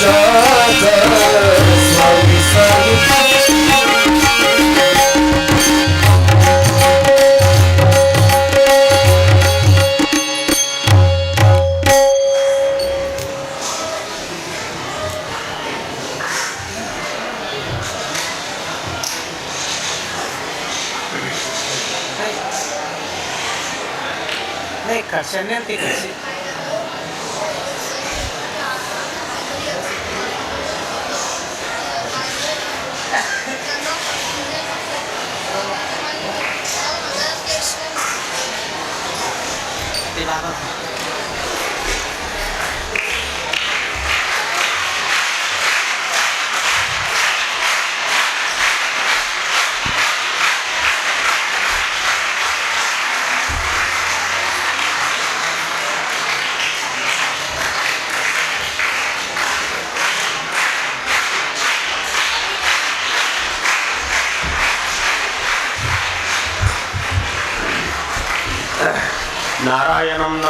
shut.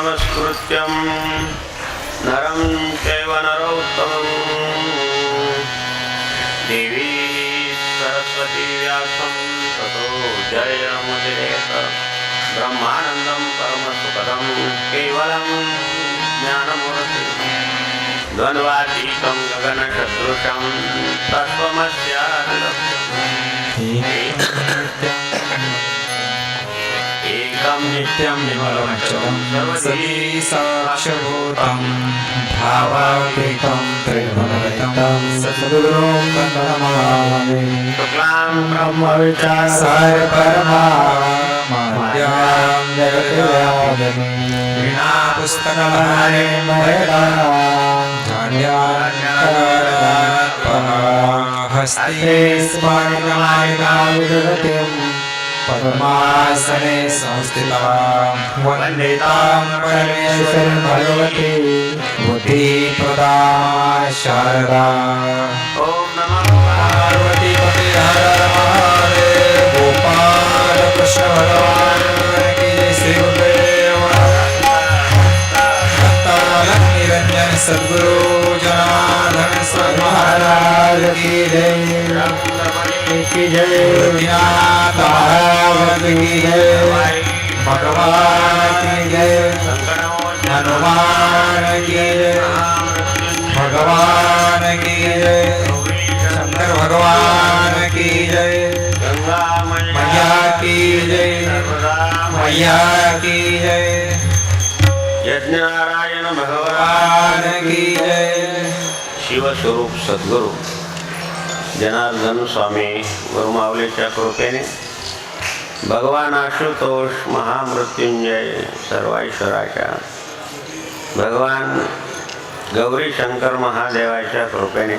नमस्कृत्यं। नरं चैव नरोत्तमं देवी सरस्वती व्यासं ततो जयमुदिरेत ब्रह्मानन्दं परमसुखदं केवलं ज्ञानमूर्ति द्वन्द्वातीतं गगनसदृशं तत्त्वमस्यानन्दम् नित्यं निमलमचलं सर्वधी सती साक्षभूतं भावातीतं त्रिगुणरहितं सद्गुरुं वन्दनमामि शुक्लां ब्रह्मविचासाय परमाद्यां जगद्व्यापिनी विना पुस्तकमहाने मयदा हस्ते स्मरणमायिका विदधतिं पद्मासने संस्थितां वन्दितां परमेश्वरीं शारदा। ॐ नमः हर हर गोपाल कृष्ण निरंजन सद्गुरु, जनार्दन स्वामी महाराज, की जय। की जय. महाराज की जय. भगवान की जय. हनुमान की जय. भगवान की जय. शंकर भगवान की जय. मैया की जय. मैया की जय. यज्ञनारायण भगवान भगवान की जय. शिवस्वरूप सद्गुरू। जनार्दन स्वामी गुरुमावलीच्या कृपेने भगवान आशुतोष महामृत्युंजय सर्वेश्वराच्या भगवान गौरी शंकर महादेवाच्या कृपेने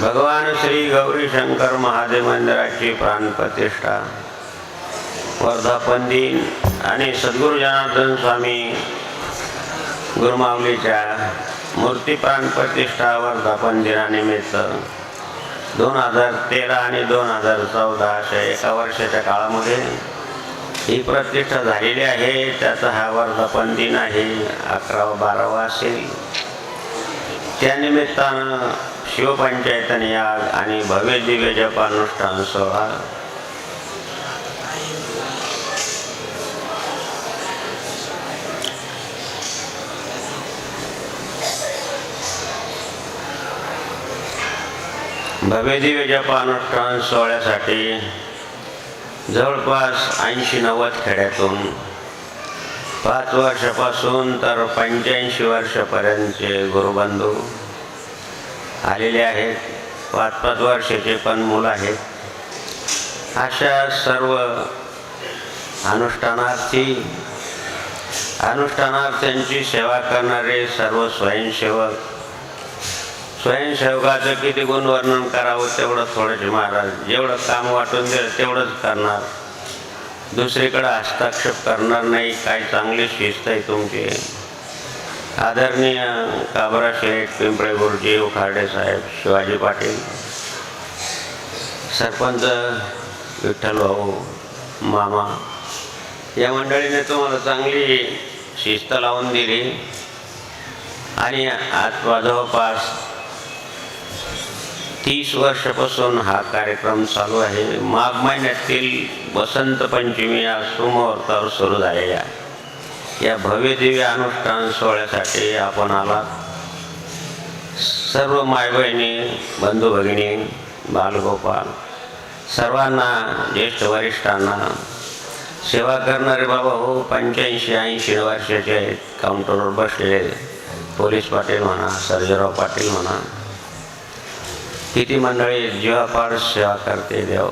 भगवान श्री गौरी शंकर महादेव मंदिराची प्राणप्रतिष्ठा वर्धापन दिन आणि सद्गुरू जनार्दन स्वामी गुरुमावलीच्या मूर्ती प्राणप्रतिष्ठा वर्धापन दिनानिमित्त दोन हजार तेरा आणि दोन हजार चौदा अशा एका वर्षाच्या काळामध्ये ही प्रतिष्ठा झालेली आहे. त्याचा हा वर्धापन दिन आहे अकरावा बारावा असेल. त्यानिमित्तानं शिवपंचायतन याग आणि भव्य दिव्य जपानुष्ठान सोहळा भव्य दिव्य सोहळ्यासाठी जवळपास ऐंशी नव्वद खेड्यातून पाच वर्षापासून तर पंच्याऐंशी वर्षापर्यंतचे गुरुबंधू आलेले आहेत. पाच पाच वर्षाचे पण मुलं आहेत. अशा सर्व अनुष्ठानार्थी अनुष्ठानार्थ्यांची सेवा करणारे सर्व स्वयंसेवक स्वयंसेवकाचं किती गुण वर्णन करावं तेवढं थोडंसे महाराज. जेवढं काम वाटून दिलं तेवढंच करणार. दुसरीकडं हस्तक्षेप करणार नाही काय चांगली शिस्त आहे तुमची. आदरणीय काबरा शेठ पिंपळे गुरुजी उखाडे साहेब शिवाजी पाटील सरपंच विठ्ठल भाऊ मामा या मंडळीने तुम्हाला चांगली शिस्त लावून दिली. आणि आज जवळपास तीस वर्षापासून हा कार्यक्रम चालू आहे. माघ महिन्यातील वसंत पंचमी या सुमुहूर्तावर सुरू झालेल्या या भव्यदिव्य अनुष्ठान सोहळ्यासाठी आपण आला सर्व मायबहिणी बंधू भगिनी बालगोपाल सर्वांना ज्येष्ठ वरिष्ठांना सेवा करणारे बाबा हो पंच्याऐंशी ऐंशी वर्षाचे आहेत. काउंटरवर बसलेले पोलीस पाटील म्हणा सर्जेराव पाटील म्हणा किती मंडळी जीवापार सेवा करते देव.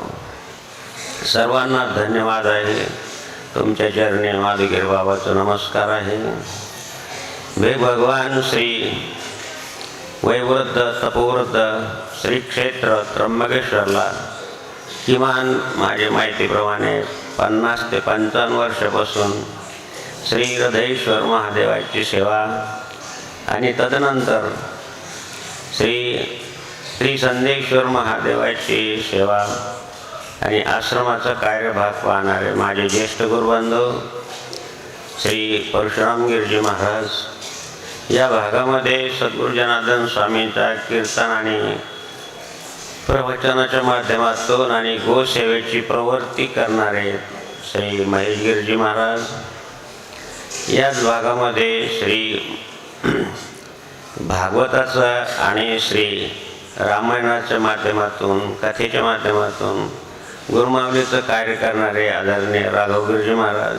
सर्वांना धन्यवाद आहे. तुमच्या चरणी माधुगिर बाबाचं नमस्कार आहे. वे भगवान श्री वैवृद्ध तपोवृद्ध श्री क्षेत्र त्र्यंबकेश्वरला किमान माझ्या माहितीप्रमाणे पन्नास ते पंचावन्न वर्षापासून श्री हृदयेश्वर महादेवाची सेवा आणि तदनंतर श्री श्री संदेश्वर महादेवाची सेवा आणि आश्रमाचा कार्यभाग पाहणारे माझे ज्येष्ठ गुरुबंधू श्री परशुराम गिरजी महाराज या भागामध्ये सद्गुरू जनार्दन स्वामींचा कीर्तन आणि प्रवचनाच्या माध्यमातून आणि गोसेवेची प्रवृत्ती करणारे श्री महेश गिरजी महाराज याच भागामध्ये श्री भागवताचं आणि श्री रामायणाच्या माध्यमातून कथेच्या माध्यमातून गुरुमावलीचं कार्य करणारे आदरणीय राघवगिरजी महाराज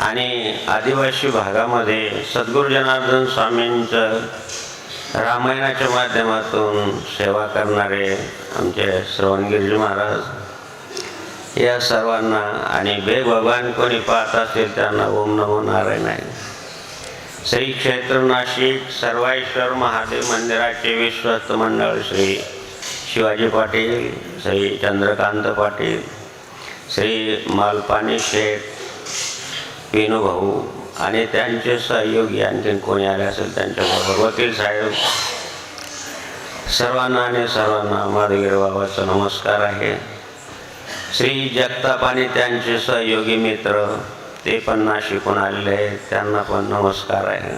आणि आदिवासी भागामध्ये सद्गुरू जनार्दन स्वामींचं रामायणाच्या माध्यमातून सेवा करणारे आमचे श्रवणगिरजी महाराज या सर्वांना आणि बे भगवान कोणी पाहत असेल त्यांना ओम नमो नारायण आहे श्री क्षेत्र नाशिक सर्वाईश्वर महादेव मंदिराचे विश्वस्त मंडळ श्री शिवाजी पाटील श्री चंद्रकांत पाटील श्री मालपाणी शेठ विनूभाऊ आणि त्यांचे सहयोगी आणखीन कोणी आले असेल त्यांच्याबरोबर वकील साहेब सर्वांना आणि सर्वांना माधवीर बाबाचा नमस्कार आहे. श्री जगताप आणि त्यांचे सहयोगी मित्र ते पण नाशिकून आलेले आहेत. त्यांना पण नमस्कार आहे.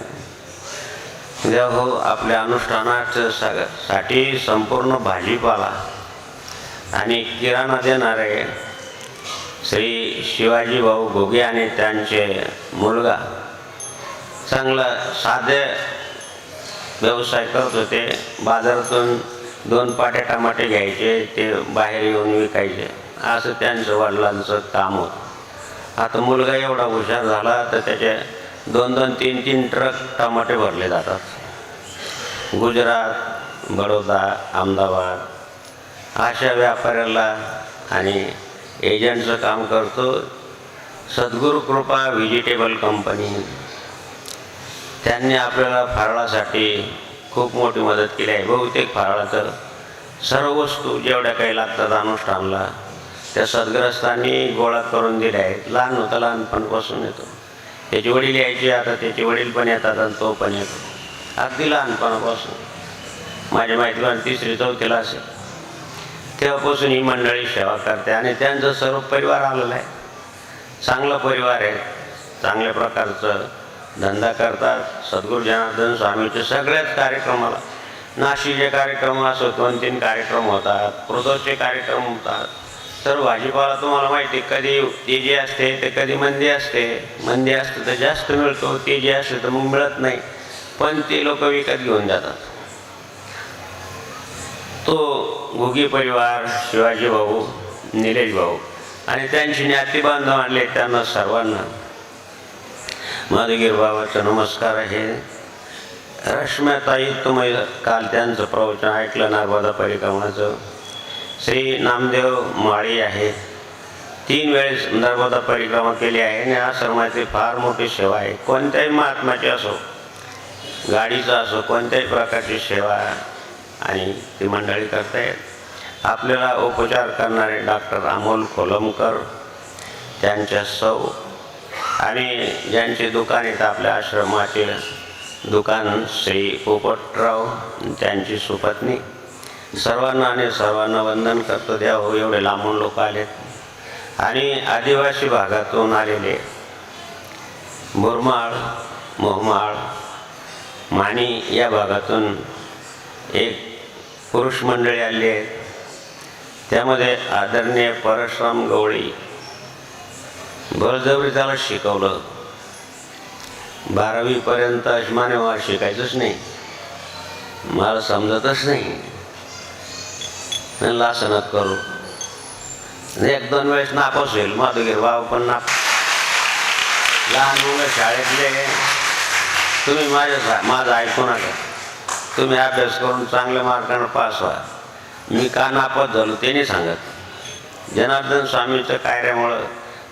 म्हणजे देव हो आपल्या अनुष्ठानाच्या सगसाठी संपूर्ण भाजीपाला आणि किराणा देणारे श्री शिवाजी भाऊ घोगे आणि त्यांचे मुलगा चांगला साधे व्यवसाय करत होते. बाजारातून दोन पाटे टमाटे घ्यायचे ते बाहेर येऊन विकायचे. असं त्यांचं वडिलांचं काम होतं. आता मुलगा एवढा हुशार झाला तर त्याचे दोन दोन तीन तीन ट्रक टमाटे भरले जातात. गुजरात बडोदा अहमदाबाद अशा व्यापाऱ्याला आणि एजंटचं काम करतो. सद्गुरू कृपा व्हेजिटेबल कंपनी त्यांनी आपल्याला फराळासाठी खूप मोठी मदत केली आहे. बहुतेक फराळाचं सर्व वस्तू जेवढ्या काही लागतात अनुष्ठानला त्या सद्ग्रस्तांनी गोळा करून दिल्या आहेत. लहान होता लहानपणापासून येतो. त्याचे वडील यायचे आता त्याचे वडील पण येतात आणि तो पण येतो. अगदी लहानपणापासून. माझ्या माहितीवर तिसरी चौथीला असेल. तेव्हापासून ही मंडळी सेवा करते आणि त्यांचा सर्व परिवार आलेला आहे. चांगला परिवार आहे. चांगल्या प्रकारचं धंदा करतात. सद्गुरू जनार्दन स्वामीचे सगळ्याच कार्यक्रमाला. नाशिकचे कार्यक्रम असो दोन तीन कार्यक्रम होतात. प्रदोषचे कार्यक्रम होतात. तर भाजीपाला तुम्हाला माहिती आहे, कधी तेजी असते तर कधी मंदी असते. मंदी असते तर जास्त मिळतो तेजी असते तर मग मिळत नाही. पण ते लोक विकत घेऊन जातात. तो घुगी परिवार शिवाजी भाऊ निलेश भाऊ आणि त्यांची ज्ञाती बांधव आणले त्यांना सर्वांना. माधुगीर बाबाचा नमस्कार आहे. रश्म्याताई तुम्ही काल त्यांचं प्रवचन ऐकलं नर्मदा परिक्रमाचं. श्री नामदेव माळी आहे तीन वेळेस नर्मदा परिक्रमा केली आहे आणि आश्रमाची फार मोठी सेवा आहे. कोणत्याही महात्माची असो गाडीचा असो कोणत्याही प्रकारची सेवा आणि ती मंडळी करतायत आपल्याला उपचार करणारे डॉक्टर अमोल कोलमकर त्यांच्या सौ आणि ज्यांचे दुकान आहेत आपल्या आश्रमाचे दुकान श्री पोपटराव त्यांची सुपत्नी सर्वांना आणि सर्वांना वंदन करतो. द्या हो एवढे लांबून लोक आलेत. आणि आदिवासी भागातून आलेले बोरमाळ मोहमाळ माणी या भागातून एक पुरुष मंडळी आली आहेत. त्यामध्ये आदरणीय परशुराम गवळी बळजबरी त्याला शिकवलं. बारावीपर्यंत अजमाने मला शिकायचंच नाही. मला समजतच नाही. म्हणलं असं करू. एक दोन वेळेस नापास होईल माधुगीर भाऊ पण नाप लहान मुलं शाळेतले तुम्ही माझ्या माझं ऐकू नका. तुम्ही अभ्यास करून चांगल्या मार्कानं पास व्हा. मी का नापास झालो त्यांनी सांगत. जनार्दन स्वामीच्या कार्यामुळं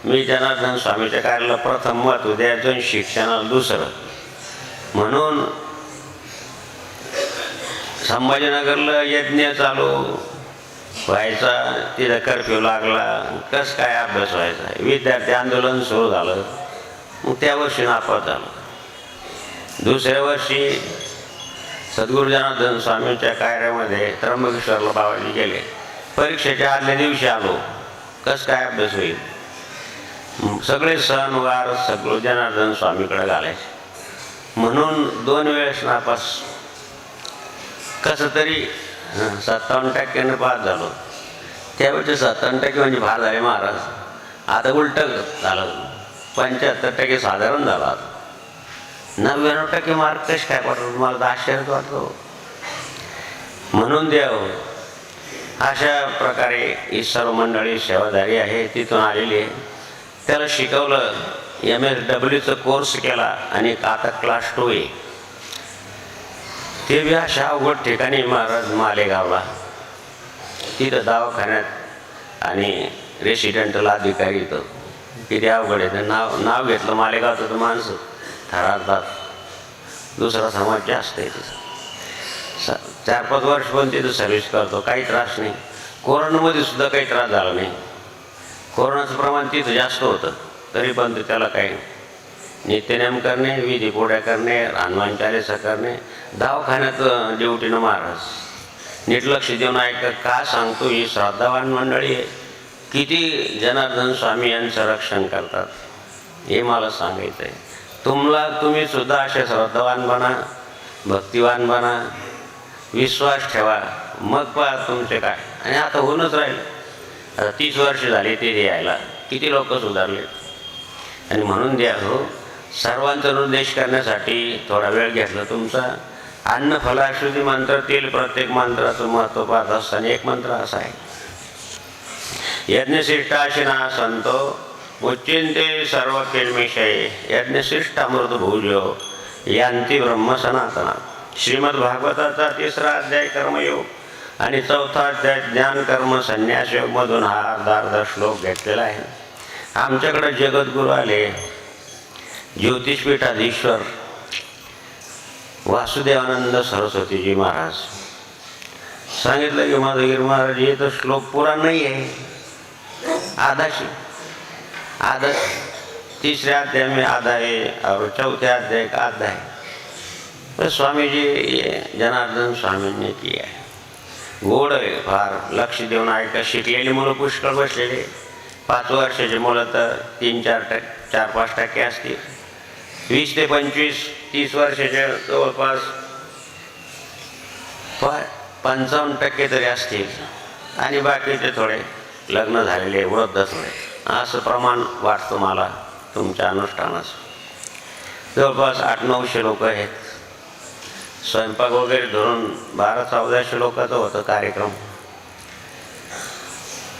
मी जनार्दन स्वामीच्या कार्याला प्रथम महत्त्व द्यायचं आणि शिक्षणाला दुसरं. म्हणून संभाजीनगरला यज्ञ चालू. व्हायचा तिथं कर्फ्यू लागला. कस काय अभ्यास व्हायचा? विद्यार्थी आंदोलन सुरू झालं. मग त्या वर्षी नापास झालं. दुसऱ्या वर्षी सद्गुरू जनार्दन स्वामींच्या कार्यामध्ये त्र्यंबकेश्वरला बाबाजी गेले. परीक्षेच्या आदल्या दिवशी आलो. कस काय अभ्यास होईल? सगळे सणवार सगळं जनार्दन स्वामीकडे घालायचे. म्हणून दोन वेळेस नापास. कसं तरी हं, सत्तावन्न टक्क्यानं पास झालो. त्यावेळेचे सत्तावन्न टक्के म्हणजे फार झाले महाराज. आता उलट झालं. पंच्याहत्तर टक्के साधारण झाला नव्याण्णव टक्के मार्क कसे काय पडतो मला तर आश्चर्यच वाटतो. म्हणून द्याव अशा प्रकारे ही सर्व मंडळी सेवाधारी आहे तिथून आलेली आहे. त्याला शिकवलं एम एस डब्ल्यूचा कोर्स केला आणि आता क्लास टू आहे. ते बी अशा अवघड ठिकाणी महाराज मालेगावला. तिथं दवाखान्यात आणि रेसिडेंटल अधिकारी इथं. किती अवघड आहे. तर नाव नाव घेतलं मालेगावचं तर माणसं. थरारतात दुसरा समाज जास्त आहे तिथं. स चार पाच वर्ष पण तिथं सर्व्हिस करतो. काही त्रास नाही. कोरोनामध्ये सुद्धा काही त्रास झाला नाही. कोरोनाचं प्रमाण तिथं जास्त होतं. तरी पण त्याला काही नित्यनेम करणे विधी पोड्या करणे हनुमान चालिसा करणे. दवाखान्यात ड्युटीनं महाराज. नीट देऊन ऐकतात का सांगतो ही श्रद्धावान मंडळी आहे. किती जनार्दन स्वामी यांचं रक्षण करतात हे मला सांगायचं आहे तुम्हाला तुम्ही सुद्धा असे श्रद्धावान बना भक्तिवान बना. विश्वास ठेवा. मग पहा तुमचे काय. आणि आता होऊनच राहिलं. आता तीस वर्ष झाली ते यायला. किती लोक सुधारले आणि म्हणून द्या हो सर्वांचा निर्देश करण्यासाठी थोडा वेळ घेतला तुमचा. अन्न फलाश्रुती मंत्र तेल प्रत्येक मंत्राचं महत्त्व पाहत असताना एक मंत्र असा आहे. यज्ञशिष्टाशिना संतो उच्चिंते सर्व किल्मिषये यज्ञशिष्ट अमृत भूजो यांती ब्रह्म सनातना. श्रीमद भागवताचा तिसरा अध्याय कर्मयोग आणि चौथा अध्याय ज्ञान कर्म संन्यास योग मधून हा अर्धा अर्धा श्लोक घेतलेला आहे. आमच्याकडे जगद्गुरू आले ज्योतिषपीठाधीश्वर वासुदेवानंद सरस्वतीजी महाराज सांगितलं की माधवगिरी महाराज हे तर श्लोक पुरा नाही आहे आधाशी आधा तिसऱ्या अध्याय में आधा आहे और चौथ्या अध्याय का आधा आहे. तर स्वामीजी ये जनार्दन स्वामींनी की आहे गोड आहे फार लक्ष देऊन ऐका शिकलेली मुलं पुष्कळ बसलेली. पाच वर्षाची मुलं तर तीन चार टक्के चार पाच टक्के असतील. वीस ते पंचवीस तीस वर्षाच्या जवळपास. प पंचावन्न टक्के तरी असतील. आणि बाकीचे थोडे लग्न झालेले वृद्ध थोडे. असं प्रमाण वाटतं मला तुमच्या अनुष्ठानाचं. जवळपास आठ नऊशे लोक आहेत. स्वयंपाक वगैरे धरून बारा चौदाशे लोकांचं होतं कार्यक्रम.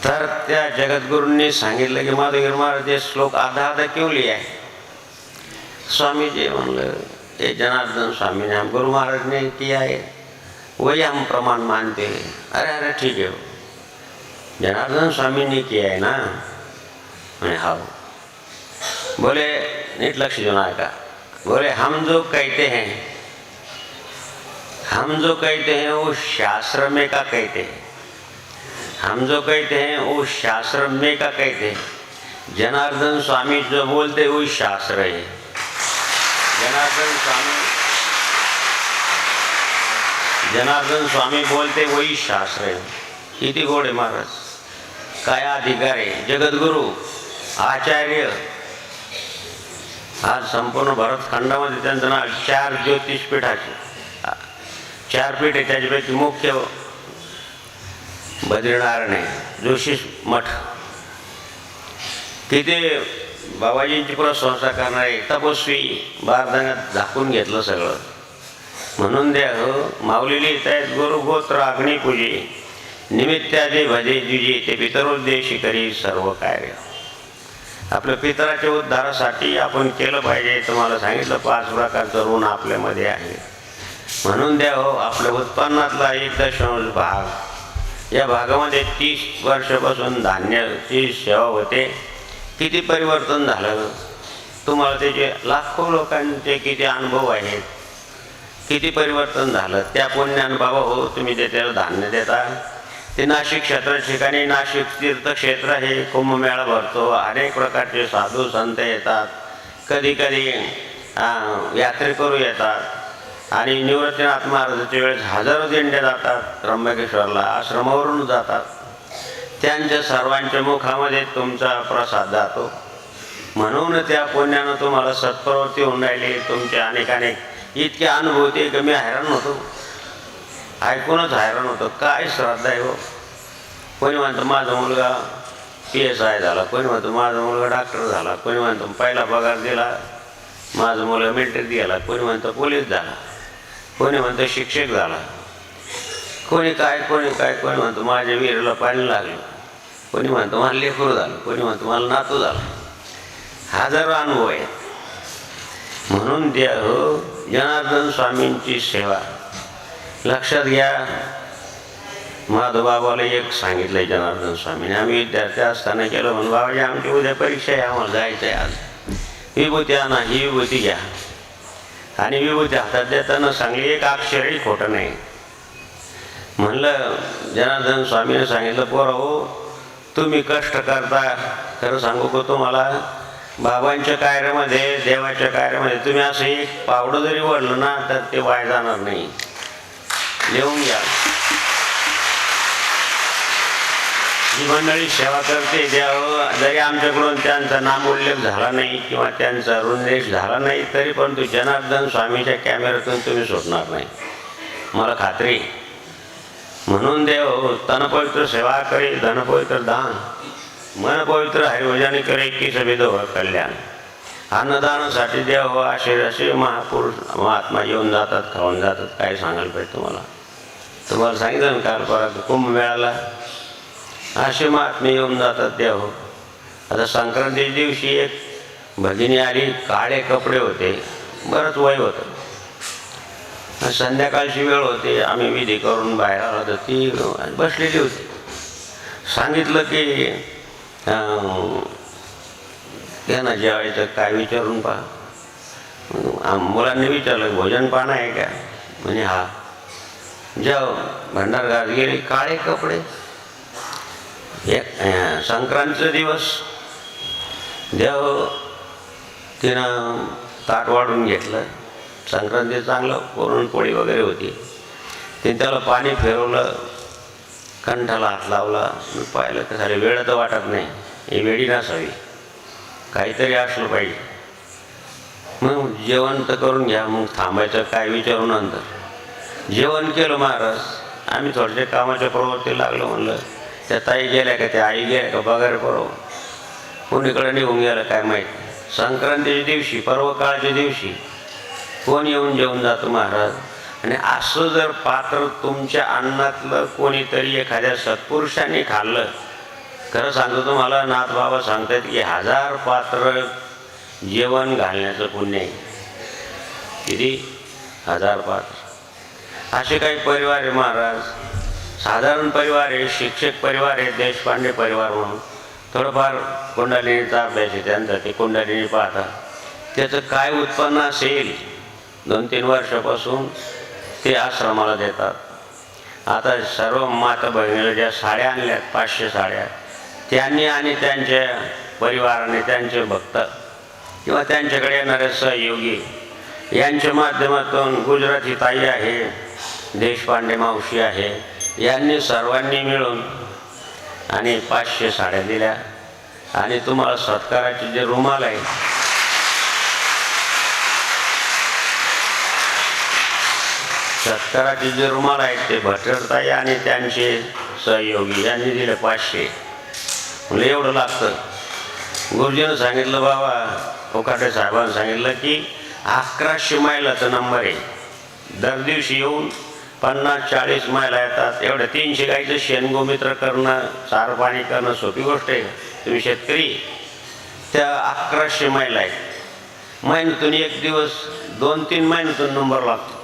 तर त्या जगद्गुरूंनी सांगितलं की माधवगिरी महाराज हे श्लोक आधा आधा क्यों लिया स्वामी जी म्हणलं ये जनार्दन स्वामी ने हम गुरु महाराज ने किया है। वही हम प्रमाण मानते हैं। अरे अरे, ठीक है। जनार्दन स्वामी ने किया है ना? मैंने हाँ। बोले, नीट लक्ष्य देना का। बोले, हम जो कहते हैं, हम जो कहते हैं, वो शास्त्र में का कहते हैं। हम जो कहते हैं, वो शास्त्र में का कहते हैं। जनार्दन स्वामी जो बोलते वही शास्त्र है। जनार्दन स्वामी। जनार्दन स्वामी बोलते वही शास्त्र आहे किती गोड आहे महाराज काय अधिकार आहे जगद्गुरु आचार्य। आज संपूर्ण भरतखंडामध्ये त्यांचं नाव चार ज्योतिषपीठाचे। चार पीठ आहे त्याच्यापैकी मुख्य बद्रीनारायण आहे जोशी मठ। तिथे बाबाजींची प्रशंसा करणारे तपस्वी बारदाण्यात झाकून घेतलं सगळं. म्हणून द्या हो माऊलीली त्यात गुरु गोत्र अग्निपूजे निमित्तादे भजे जुजे ते पितरोद्देशी करी सर्व कार्य. आपल्या पितराच्या उद्धारासाठी आपण केलं पाहिजे तुम्हाला सांगितलं. पाच प्रकारचं ऋण आपल्यामध्ये आहे. म्हणून द्या हो आपल्या उत्पन्नातला एक दशांश भाग. या भागामध्ये तीस वर्षापासून धान्याची सेवा होते. किती परिवर्तन झालं? तुम्हाला त्याचे लाखो लोकांचे किती अनुभव आहेत किती परिवर्तन झालं? त्या पुण्यान बाबा हो तुम्ही ते त्याला धान्य देता. ते नाशिक क्षेत्र ठिकाणी नाशिक तीर्थक्षेत्र हे कुंभमेळा भरतो अनेक प्रकारचे साधू संत येतात. कधी कधी यात्रेकरू येतात. आणि निवृत्तीनाथ महाराजाच्या वेळेस हजारो दिंड्या जातात त्र्यंबकेश्वरला आश्रमावरून जातात. त्यांच्या सर्वांच्या मुखामध्ये तुमचा प्रसाद जातो. म्हणून त्या पुण्यानं तुम्हाला सत्प्रवृत्ती होऊन राहिली. तुमचे अनेक अनेक इतके अनुभूती की मी हैराण होतो. ऐकूनच हैराण होतो. काय श्रद्धा आहे हो. कोणी म्हणतं माझा मुलगा पी एस आय झाला. कोणी म्हणतो माझा मुलगा डॉक्टर झाला. कोणी म्हणतो पहिला पगार दिला. माझा मुलगा मिलिटरीत गेला. कोणी म्हणतं पोलीस झाला. कोणी म्हणतं शिक्षक झाला. कोणी काय कोणी काय कोणी म्हणतो माझ्या विहिरीला पाणी लागलं. कोणी म्हणतो मला लेकरू झालं. कोणी म्हणतो मला नातू झालं. हजारो अनुभव आहेत. म्हणून द्या हो जनार्दन स्वामींची सेवा. लक्षात घ्या माधवबाबाला एक सांगितलंय जनार्दन स्वामीने आम्ही विद्यार्थी असताना केलं म्हणून बाबाजी आमची उद्या परीक्षा आहे आम्हाला जायचं आहे आज. विभूती आणा ही विभूती घ्या. आणि विभूती हातात देताना सांगली एक अक्षरही खोटं नाही. म्हणलं जनार्दन स्वामीने सांगितलं पोरा हो तुम्ही कष्ट करता खरं सांगू का तुम्हाला? बाबांच्या कार्यामध्ये देवाच्या कार्यामध्ये तुम्ही असं एक पावडं जरी वळलं ना तर ते वाया जाणार नाही. लिहून घ्या. ही मंडळी सेवा करते द्यावं जरी आमच्याकडून त्यांचा नामोल्लेख झाला नाही किंवा त्यांचा रुंदेश झाला नाही तरी पण तू जनार्दन स्वामीच्या कॅमेऱ्यातून तुम्ही सुटणार नाही. मला खात्री आहे. म्हणून देव तनपवित्र सेवा करे धनपवित्र दान मन पवित्र हरिभजन करे की सभी कल्याण. अन्नदानासाठी देव हो असे असे महापुरुष महात्मा येऊन जातात खाऊन जातात काय सांगायला पाहिजे तुम्हाला? तुम्हाला सांगितलं ना काल परत कुंभ मिळाला असे महात्मे येऊन जातात देव. हो आता संक्रांतीच्या दिवशी एक भगिनी आली काळे कपडे होते बरंच वय होतं. संध्याकाळची वेळ होती आम्ही विधी करून बाहेर आलो तर ती बसलेली होती. सांगितलं की त्यांना जेवायचं काय विचारून पहा. आम- मुलांनी विचारलं भोजन पान आहे का? म्हणजे हा. जेव भंडार घात गेले काळे कपडे. एक संक्रांतीचा दिवस. देव तिनं ताट वाढून घेतलं. संक्रांती चांगलं पुरणपोळी वगैरे होती. ते त्याला पाणी फिरवलं कंठाला हात लावला. पाहिलं तर झाले वेळ तर वाटत नाही. ही वेळी नसावी. काहीतरी असलं पाहिजे. मग जेवण तर करून घ्या. मग थांबायचं काय विचारू नंतर. जेवण केलं महाराज. आम्ही थोडसे कामाच्या प्रवृत्ती लागलो म्हणलं. त्या ताई गेल्या का? त्या आई गेल्या का? बघायला बरोबर कोणीकडे निघून गेलं काय माहीत. संक्रांतीच्या दिवशी पर्व काळाच्या दिवशी. कोण येऊन जेवून जातं महाराज? आणि असं जर पात्र तुमच्या अन्नातलं कोणीतरी एखाद्या सत्पुरुषाने खाल्लं खरं सांगतो तुम्हाला नाथ बाबा सांगतात की हजार पात्र जेवण घालण्याचं पुण्य आहे. किती? हजार पात्र. असे काही परिवार आहे महाराज. साधारण परिवार आहे शिक्षक परिवार आहे देशपांडे परिवार म्हणून. थोडंफार कुंडलिनीचा अभ्यास आहे त्यांचा ते कुंडलिनी पाहता. त्याचं काय उत्पन्न असेल? दोन तीन वर्षापासून ते आश्रमाला देतात. आता सर्व माता बहिणीला ज्या साड्या आणल्यात पाचशे साड्या त्यांनी आणि त्यांच्या परिवाराने त्यांचे भक्त किंवा त्यांच्याकडे येणारे सहयोगी यांच्या माध्यमातून गुजराती ताई आहे देशपांडे मावशी आहे यांनी सर्वांनी मिळून आणि पाचशे साड्या दिल्या. आणि तुम्हाला सत्काराचे जे रुमाल आहे सत्तराचे जे रुमाल आहेत ते भटरताई आणि त्यांचे सहयोगी यांनी दिले पाचशे. म्हणजे एवढं लागतं. गुरुजीनं सांगितलं बाबा कोकाटे साहेबांनी सांगितलं की अकराशे मैलाचा नंबर आहे. दर दिवशी येऊन पन्नास चाळीस मैला येतात. एवढ्या तीनशे गाईचं शेणगोमित्र करणं सार पाणी करणं सोपी गोष्ट आहे. तुम्ही शेतकरी त्या अकराशे मैल आहेत. महिन्यातून एक दिवस दोन तीन महिन्यातून नंबर लागतो.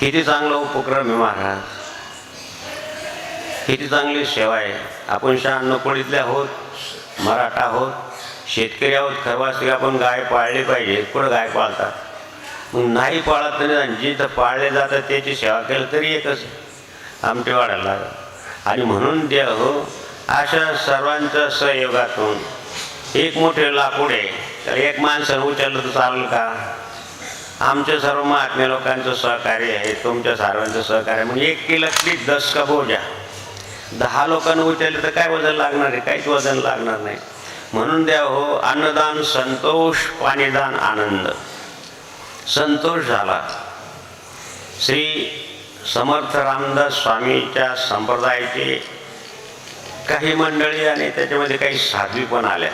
किती चांगला उपक्रम आहे महाराज. किती चांगली सेवा आहे. आपण शहाण्णव आहोत मराठा आहोत शेतकरी आहोत खरवासी आपण गाय पाळली पाहिजे कुठं गाय पाळतात मग नाही पाळत तरी जिथं पाळले जातात त्याची सेवा केलं तरी एकच आमटेवाड्याला आणि म्हणून द्या हो अशा सर्वांच्या सहयोगातून एक मोठे लाकूड आहे. तर एक माणसं उचललं तर चालेल का? आमच्या सर्व महात्म्या लोकांचं सहकार्य आहे तुमच्या सर्वांचं सहकार्य म्हणजे एक किलकली दस का बोजा. दहा लोकांना उचलले तर काय वजन लागणार आहे? काहीच वजन लागणार नाही. म्हणून द्या हो अन्नदान संतोष पाणीदान आनंद. संतोष झाला. श्री समर्थ रामदास स्वामीच्या संप्रदायाचे काही मंडळी आणि त्याच्यामध्ये काही साध्वी पण आल्या.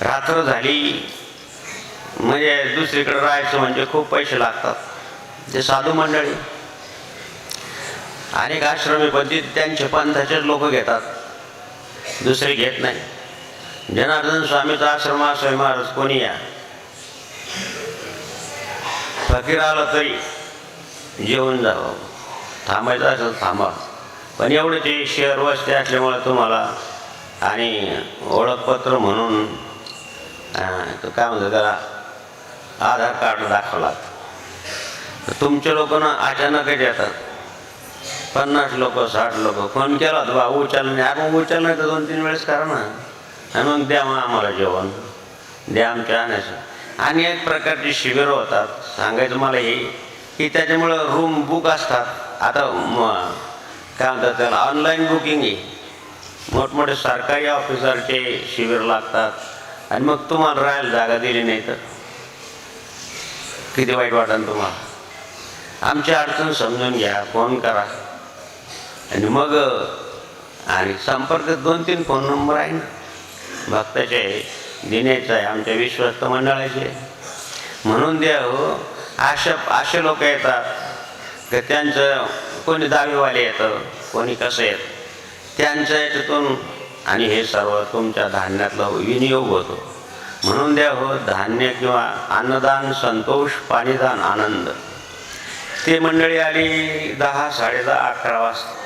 रात्र झाली. म्हणजे दुसरीकडे राहायचं म्हणजे खूप पैसे लागतात. ते साधू मंडळी. अनेक आश्रमी पण त्यांचे पंथाचेच लोक घेतात. दुसरे घेत नाही. जनार्दन स्वामीचा आश्रम असोय महाराज कोणी या? फकीर आला तरी जेवून जावं. थांबायचं असेल थांबा. पण एवढे ते शेअर वस्ती असल्यामुळे तुम्हाला आणि ओळखपत्र म्हणून काय म्हणतो त्याला? आधार कार्ड दाखवला तुमच्या तुमचे लोक ना अचानकच येतात पन्नास लोक साठ लोक फोन केला होता बा उचल नाही आपण उचल नाही तर दोन तीन वेळेस करा ना. आणि मग द्या मग आम्हाला जेवण. द्या आमच्या आणायचं. आणि एक प्रकारची शिबिरं होतात. सांगायचं मला हे की त्याच्यामुळं रूम बुक असतात. आता काय म्हणतात त्याला ऑनलाईन बुकिंग आहे. मोठमोठे सरकारी ऑफिसरचे शिबिर लागतात. आणि मग तुम्हाला राहायला जागा दिली नाही तर. किती वाईट वाटेल तुम्हाला? आमची अडचण समजून घ्या फोन करा. आणि मग आणि संपर्क दोन तीन फोन नंबर आहे ना. भक्ताचे आहे दिनेचा आहे आमच्या विश्वस्त मंडळाचे. म्हणून द्या हो अशा असे लोक येतात की त्यांचं कोणी दावेवाले येतं कोणी कसं येतं. त्यांच्या याच्यातून आणि हे सर्व तुमच्या धान्यातला विनियोग होतो. म्हणून द्या हो धान्य किंवा अन्नदान संतोष पाणीदान आनंद. ते मंडळी आली दहा साडेदहा अकरा वाजता.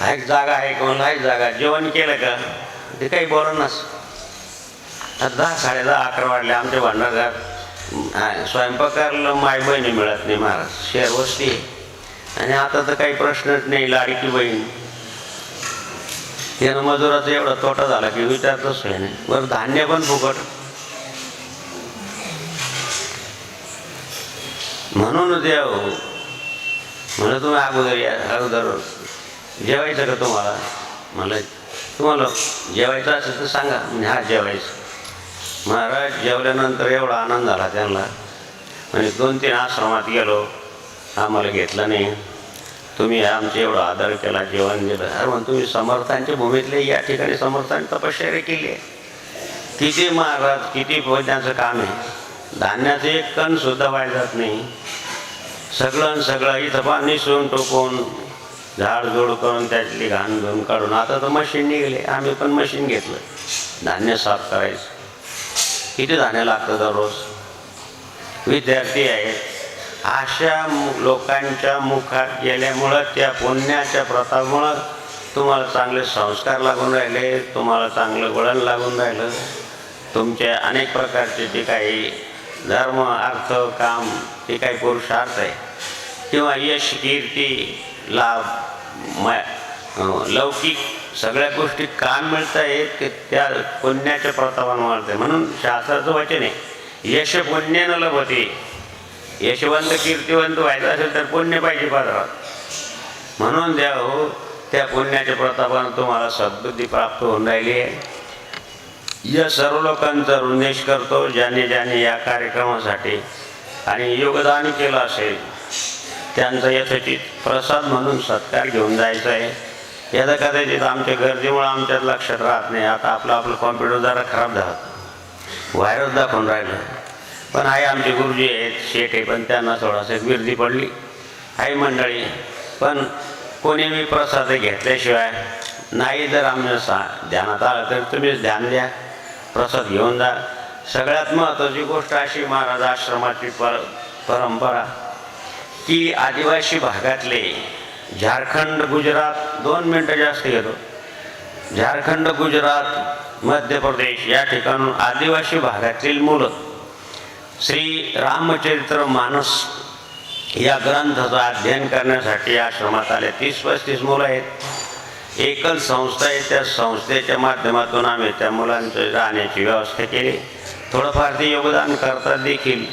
हा एक जागा आहे कोणाला एक जागा. जेवण केलं का? ते काही बोलणच आता दहा साडेदहा अकरा वाजले. आमच्या भांडारात स्वयंपाकाला माय बहिणी मिळत नाही महाराज. शेअर वस्ती आणि आता तर काही प्रश्नच नाही लाडकी बहीण. त्यानं मजुराचा एवढा तोटा झाला की विचारतच नाही. बरं धान्य पण फुकट. म्हणून देव म्हणलं तुम्ही अगोदर या अगोदर जेवायचं का तुम्हाला? म्हणलं तुम्हाला जेवायचं असेल तर सांगा म्हणजे हा जेवायचं. महाराज जेवल्यानंतर एवढा आनंद झाला त्यांना. म्हणजे दोन तीन आश्रमात गेलो. आम्हाला घेतलं नाही. तुम्ही आमचे एवढा आदर केला जेवण दिलं. अरे म्हणून तुम्ही समर्थांच्या भूमीतले या ठिकाणी समर्थांनी तपश्चर्या केली आहे. किती महाराज किती पोहोचण्याचं काम आहे. धान्याचं एक कण सुद्धा वाया जात नाही. सगळं आणि सगळं इथं पाणी सोडून टोकून झाडझोड करून त्यातली घाण घेऊन काढून आता तर मशीन निघाले. आम्ही पण मशीन घेतलं. धान्य साफ करायचं. किती धान्य लागतं दररोज? विद्यार्थी आहेत. अशा मु- लोकांच्या मुखात गेल्यामुळं त्या पुण्याच्या प्रतापमुळं तुम्हाला चांगले संस्कार लागून राहिले तुम्हाला चांगलं वळण लागून राहिलं. तुमचे अनेक प्रकारचे जे काही धर्म अर्थ काम जे काही पुरुषार्थ आहे किंवा यश कीर्ती लाभ लौकिक सगळ्या गोष्टी का मिळत आहेत की त्या पुण्याच्या प्रतापानं मिळते म्हणून शास्त्राचं वचन आहे यश पुण्यानं लभते. यशवंत कीर्तिवंत व्हायचं असेल तर पुण्य पाहिजे पात्रात. म्हणून द्या हो त्या पुण्याच्या प्रतापानं तुम्हाला सद्बुद्धी प्राप्त होऊन राहिली आहे. या सर्व लोकांचा ऋणेश करतो ज्याने ज्याने या कार्यक्रमासाठी आणि योगदान केलं असेल त्यांचा यथोचित प्रसाद म्हणून सत्कार घेऊन जायचा आहे. याचा कदाचित आमच्या गर्दीमुळे आमच्यात लक्षात राहत नाही आता आपलं आपलं कॉम्प्युटर जरा खराब झाला. व्हायरस दाखवून राहिलं. पण आहे आमचे गुरुजी आहेत शेठ आहे पण त्यांना थोडासा गर्दी पडली. आहे मंडळी पण कोणी मी प्रसाद घेतल्याशिवाय नाही जर आम्ही सा ध्यानात आलं तर तुम्हीच ध्यान द्या प्रसाद घेऊन जा. सगळ्यात महत्त्वाची गोष्ट अशी महाराज आश्रमाची पर परंपरा की आदिवासी भागातले झारखंड गुजरात दोन मिनटं जास्त घेतो. झारखंड गुजरात मध्य प्रदेश या ठिकाणून आदिवासी भागातील मुलं श्री रामचरित्र मानस या ग्रंथाचं अध्ययन करण्यासाठी आश्रमात आले. तीस पस्तीस मुलं आहेत. एकल संस्था आहे. त्या संस्थेच्या माध्यमातून आम्ही त्या मुलांचं राहण्याची व्यवस्था केली. थोडंफार ते योगदान करतात देखील.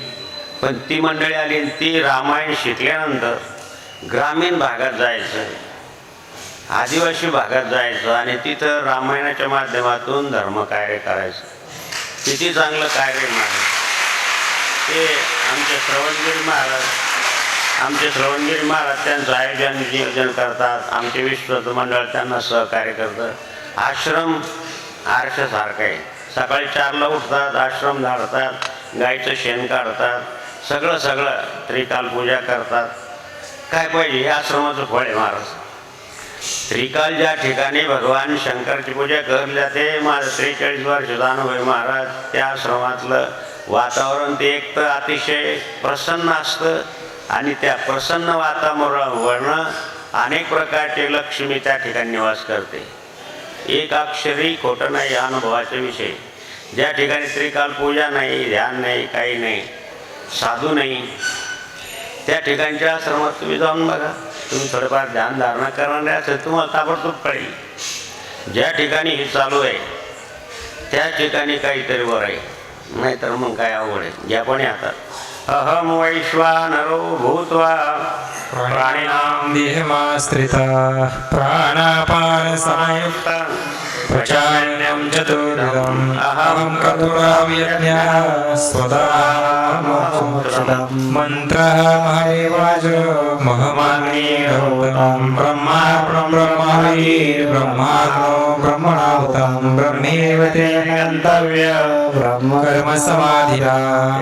पण ती मंडळी आली ती रामायण शिकल्यानंतर ग्रामीण भागात जायचं आदिवासी भागात जायचं आणि तिथं रामायणाच्या माध्यमातून धर्मकार्य करायचं. किती चांगलं कार्य नाही ते आमचे श्रवणगिरी महाराज आमचे श्रवणगिरी महाराज त्यांचं आयोजन नियोजन करतात. आमचे विश्वस्त मंडळ त्यांना सहकार्य करतं. आश्रम आरशासारखं आहे. सकाळी चारला उठतात आश्रम झाडतात गाईचं शेण काढतात सगळं सगळं त्रिकाल पूजा करतात. काय पाहिजे? हे आश्रमाचं फळ आहे महाराज. त्रिकाल ज्या ठिकाणी भगवान शंकरची पूजा करली जाते माझं त्रेचाळीस वर्ष अनुभव महाराज. त्या आश्रमातलं वातावरण ते एक तर अतिशय प्रसन्न असतं आणि त्या प्रसन्न वातावरणावरनं अनेक प्रकारचे लक्ष्मी त्या ठिकाणी निवास करते. एक अक्षरी खोटं नाही या अनुभवाचा विषय. ज्या ठिकाणी त्रिकाल पूजा नाही ध्यान नाही काही नाही साधू नाही त्या ठिकाणच्या आश्रमात तुम्ही जाऊन बघा. तुम्ही थोडंफार ध्यान धारणा करणारे असेल तुम्हाला ताबडतोब कळेल. ज्या ठिकाणी हे चालू आहे त्या ठिकाणी काहीतरी बरं आहे. नाहीतर मग काय अवघड आहे. ज्या पण हातात अहम वैश्वानरो भूत्वा प्राणिनाम देहमाश्रिता. प्राणापान संयुक्त प्रचारण्यं चतुर्विधम् अहं स्वदामोक्षदम् मन्त्रः महदेवाज महमाग्निहोतं ब्रह्मा ब्रह्महरि ब्रह्माग्नो ब्रह्मणाहुतं ब्रह्मेव तेन गन्तव्य। ब्रह्मकर्मसमाधिना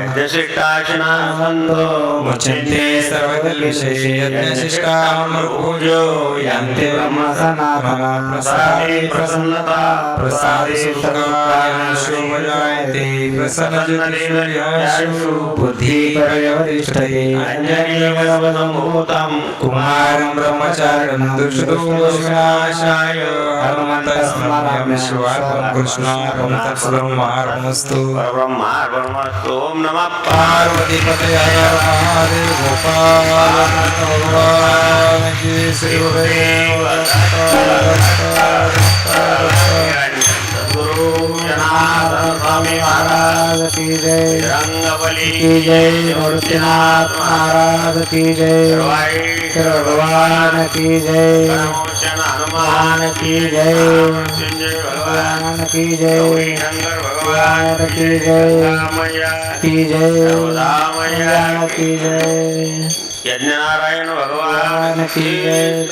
यज्ञशिष्टाशनावन्तो मुच्यन्ते सर्वकल्विषये यज्ञशिष्टामृपूजो यान्ते प्रसादे प्रसन्नता। प्रसादे सुखकार्येषु जायते प्रसन्नजनेषु बुद्धिपर्यवतिष्ठते। अञ्जनीवसम्भूतं कुमारं ब्रह्मचारिणं दुष्टोषनाशाय हनुमन्तस्मरामि शिवार्पं कृष्णार्पं तत्सर्वमार्पणस्तु परब्रह्मार्पणमस्तु ॐ नमः। पार्वतीपतये महादेव गोपाल श्री गुरुदेव। स्वामी महाराज की जय. रंगबली की जय मूर्तिनाथ महाराज की जय. भगवान की जय. हनुमान की जय. भगवान की जय. भगवान की जय. की जय. भगवान की जय. यज्ञनारायण भगवान की जय.